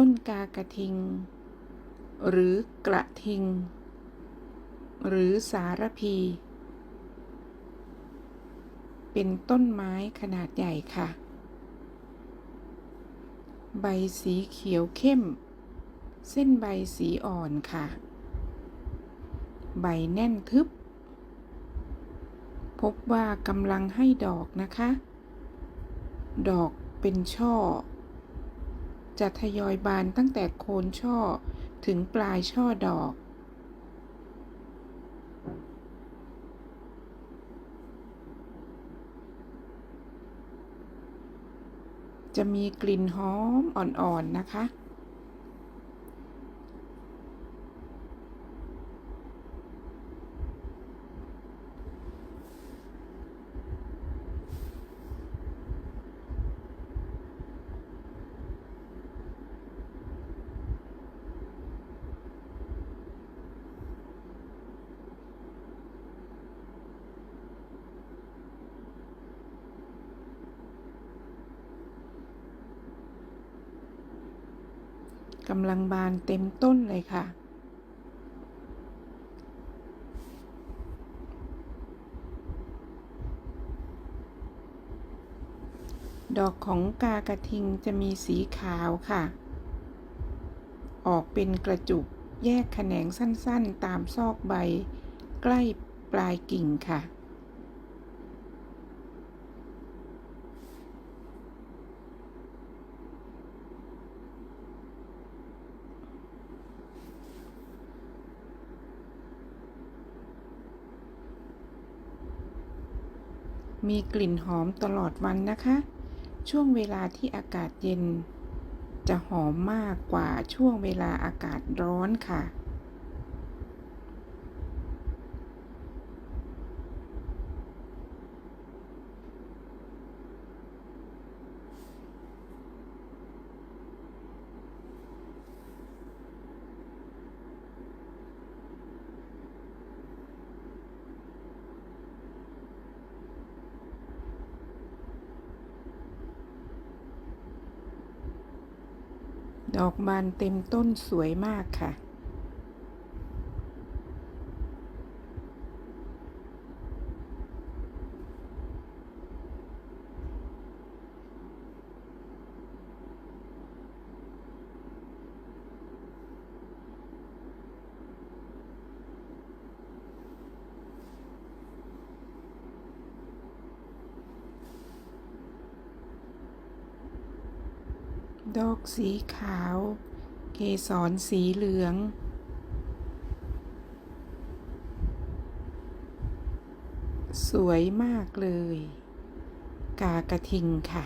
ต้นกากระทิง หรือกระทิง หรือสารพี เป็นต้นไม้ขนาดใหญ่ค่ะ ใบสีเขียวเข้ม เส้นใบสีอ่อนค่ะ ใบแน่นทึบ พบว่ากำลังให้ดอกนะคะ ดอกเป็นช่อ จะทยอยบานตั้งแต่โคนช่อถึงปลายช่อดอก จะมีกลิ่นหอมอ่อนๆนะคะ กำลังบานเต็มต้นเลยค่ะ ดอกของกากระทิงจะมีสีขาวค่ะ ออกเป็นกระจุกแยกแขนงสั้นๆ ตามซอกใบ ใกล้ปลายกิ่งค่ะ มีกลิ่นหอมตลอดวันนะคะ ช่วงเวลาที่อากาศเย็น จะหอมมากกว่าช่วงเวลาอากาศร้อนค่ะ ดอกบานเต็มต้นสวยมากค่ะ ดอกสีขาว เกสรสีเหลือง สวยมากเลย กากระทิงค่ะ